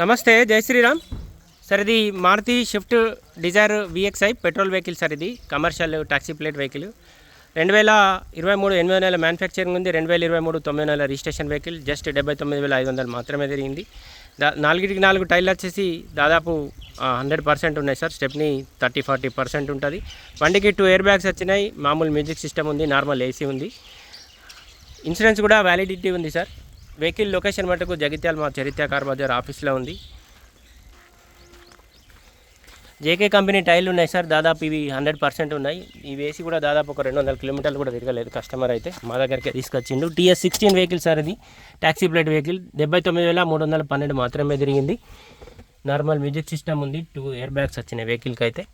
నమస్తే జై శ్రీరామ్. సార్ ఇది Maruti Swift Dzire VXI petrol vehicle sir ఇది కమర్షియల్ టాక్సీ ప్లేట్ వెహికల్. రెండు వేల ఇరవై మూడు ఎనిమిది నెల మ్యానుఫ్యాక్చరింగ్ ఉంది రెండు వేల ఇరవై మూడు తొమ్మిది నెలల రిజిస్ట్రేషన్ వెహికల్ జస్ట్ డెబ్బై తొమ్మిది వేల ఐదు వందలు మాత్రమే తిరిగింది. దా నాలుగిటికి నాలుగు టైర్లు వచ్చేసి దాదాపు హండ్రెడ్ పర్సెంట్ ఉన్నాయి sir stepney thirty forty percent ఉంటుంది. బండికి టూ ఎయిర్ బ్యాగ్స్ వచ్చినాయి మామూలు మ్యూజిక్ సిస్టమ్ ఉంది నార్మల్ ఏసీ ఉంది. ఇన్సూరెన్స్ కూడా వ్యాలిడిటీ ఉంది సార్. వెహికల్ లొకేషన్ మటుకు జగిత్యాల మా చరిత్ర కార్ బజార్ ఆఫీస్లో ఉంది. జేకే కంపెనీ టైర్లు ఉన్నాయి సార్ దాదాపు ఇవి హండ్రెడ్ పర్సెంట్ ఉన్నాయి. ఈ వేసి కూడా దాదాపు ఒక రెండు వందల కిలోమీటర్లు కూడా తిరగలేదు కస్టమర్ అయితే. మా దగ్గరికి తీసుకొచ్చిండు. టీఎస్ సిక్స్టీన్ వెహికల్ సార్ ఇది ట్యాక్సీ ప్లేట్ వెహికల్. డెబ్బై తొమ్మిది వేల మూడు వందల పన్నెండు మాత్రమే తిరిగింది. నార్మల్ మ్యూజిక్ సిస్టమ్ ఉంది టూ ఎయిర్ బ్యాగ్స్ వచ్చినాయి వెహికల్కి అయితే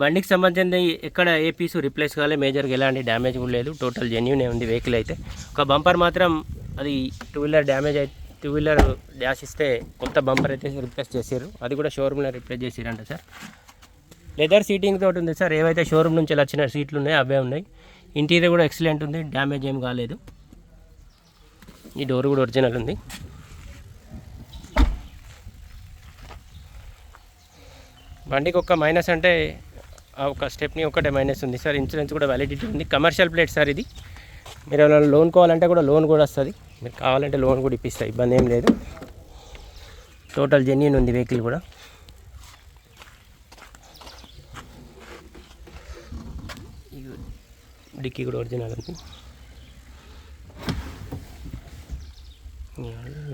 బండికి సంబంధించి ఎక్కడ ఏ పీసు రిప్లేస్ కాలే మేజర్గా ఎలాంటి డ్యామేజ్ కూడా లేదు. టోటల్ జెన్యునే ఉంది వెహికల్ అయితే. ఒక బంపర్ మాత్రం అది టూ వీలర్ డ్యామేజ్ అయితే టూ వీలర్ డ్యాష్ ఇస్తే కొత్త బంపర్ అయితే రిప్లేస్ చేసారు అది కూడా షోరూమ్లో రిప్లేస్ చేసారంట సార్. లెదర్ సీటింగ్ తోటి ఉంది సార్. ఏవైతే షోరూమ్ నుంచి వచ్చిన సీట్లు ఉన్నాయో అవే ఉన్నాయి. ఇంటీరియర్ కూడా ఎక్సలెంట్ ఉంది. డ్యామేజ్ ఏం కాలేదు. ఈ డోర్ కూడా ఒరిజినల్ ఉంది. బండికి ఒక్క మైనస్ అంటే ఒక స్టెప్ని ఒకటే మైనస్ ఉంది. సార్ ఇన్సూరెన్స్ కూడా వ్యాలిడిటీ ఉంది. కమర్షియల్ ప్లేట్ సార్ ఇది. మీరు ఏమైనా లోన్ కావాలంటే కూడా లోన్ కూడా వస్తుంది. మీరు కావాలంటే లోన్ కూడా ఇప్పిస్తాయి ఇబ్బంది ఏం లేదు. టోటల్ జెన్యున్ ఉంది వెహికల్ కూడా. డిక్కీ కూడా ఒరిజినల్ ఉంది.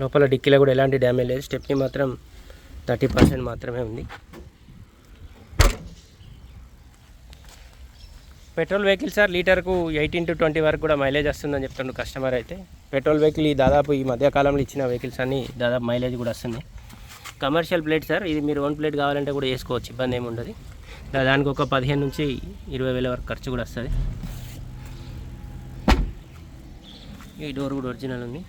లోపల డిక్కీలో కూడా ఎలాంటి డ్యామేజ్ లేదు. స్టెప్ని మాత్రం థర్టీ పర్సెంట్ మాత్రమే ఉంది. పెట్రోల్ వెహికల్ సార్ లీటర్కు ఎయిటీన్ టు ట్వంటీ వరకు కూడా మైలేజ్ వస్తుందని చెప్తుండు కస్టమర్ అయితే. పెట్రోల్ వెహికల్ ఈ దాదాపు ఈ మధ్యకాలంలో ఇచ్చిన వెహికల్స్ అన్ని దాదాపు మైలేజ్ కూడా వస్తుంది కమర్షియల్ ప్లేట్ సార్ ఇది మీరు వన్ ప్లేట్ కావాలంటే కూడా వేసుకోవచ్చు ఇబ్బంది ఏమి ఉండదు. దానికి ఒక పదిహేను నుంచి ఇరవై వేల వరకు ఖర్చు కూడా వస్తుంది. ఈ డోర్ కూడా ఒరిజినల్ ఉంది.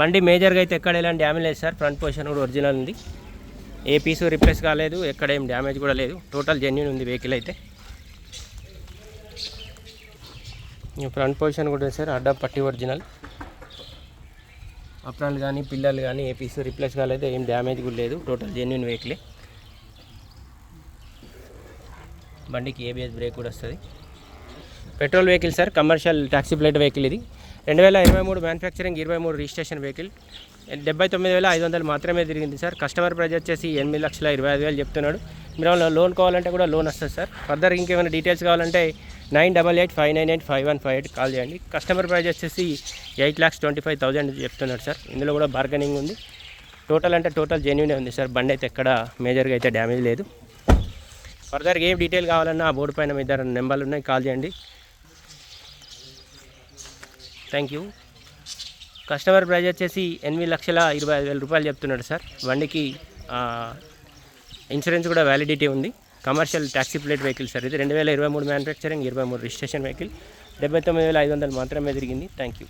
బండి మేజర్గా అయితే ఎక్కడ ఎలాంటి డ్యామేజ్ లేదు సార్ ఫ్రంట్ పొజిషన్ కూడా ఒరిజినల్ ఉంది. ఏ పీసు రిప్లేస్ కాలేదు ఎక్కడ ఏం డ్యామేజ్ కూడా లేదు. టోటల్ జెన్యున్ ఉంది వెహికల్ అయితే ఈ ఫ్రంట్ పొజిషన్ కూడా ఉంది సార్ అడ్డా పట్టి ఒరిజినల్. అప్రాలు కానీ పిల్లలు కానీ ఏ పీస్ రిప్లేస్ కాలేదు ఏం డ్యామేజ్ కూడా లేదు టోటల్ జెన్యున్ వెహికలే. బండికి ఏబిఎస్ బ్రేక్ కూడా వస్తుంది. Petrol vehicle sir commercial taxi plate vehicle ఇది. రెండు వేల ఇరవై మూడు మ్యానుఫ్యాక్చరింగ్ ఇరవై మూడు రిజిస్ట్రేషన్ వెహికల్. డెబ్బై తొమ్మిది వేల ఐదు వందలు మాత్రమే తిరిగింది సార్. కస్టమర్ ప్రైజ్ వచ్చేసి ఎనిమిది లక్షల ఇరవై ఐదు వేలు చెప్తున్నాడు. మీరు లోన్ కావాలంటే కూడా లోన్ వస్తుంది సార్. ఫర్దర్ ఇంకేమైనా డీటెయిల్స్ కావాలంటే nine double eight five nine eight five one five eight call చేయండి. కస్టమర్ ప్రైస్ వచ్చేసి eight lakhs twenty five thousand చెప్తున్నాడు సార్. ఇందులో కూడా బార్గెనింగ్ ఉంది. టోటల్ అంటే టోటల్ జెన్యునే ఉంది సార్. బండి అయితే ఎక్కడ మేజర్గా అయితే డ్యామేజ్ లేదు. ఫర్దర్ ఏం డీటెయిల్ కావాలన్నా ఆ బోర్డు పైన మీ దగ్గర నెంబర్లు ఉన్నాయి. కాల్ చేయండి. థ్యాంక్ యూ కస్టమర్ ప్రైజ్ వచ్చేసి ఎనిమిది లక్షల ఇరవై ఐదు వేల రూపాయలు చెప్తున్నాడు సార్. బండికి ఇన్సూరెన్స్ కూడా వ్యాలిడిటీ ఉంది. Commercial taxi plate vehicle sir ఇది. రెండు వేల ఇరవై మూడు మ్యానుఫ్యాక్చరింగ్ ఇరవై మూడు రిజిస్ట్రేషన్ వెహికల్. డెబ్బై తొమ్మిది వేల ఐదు వందలు మాత్రమే తిరిగింది. Thank you.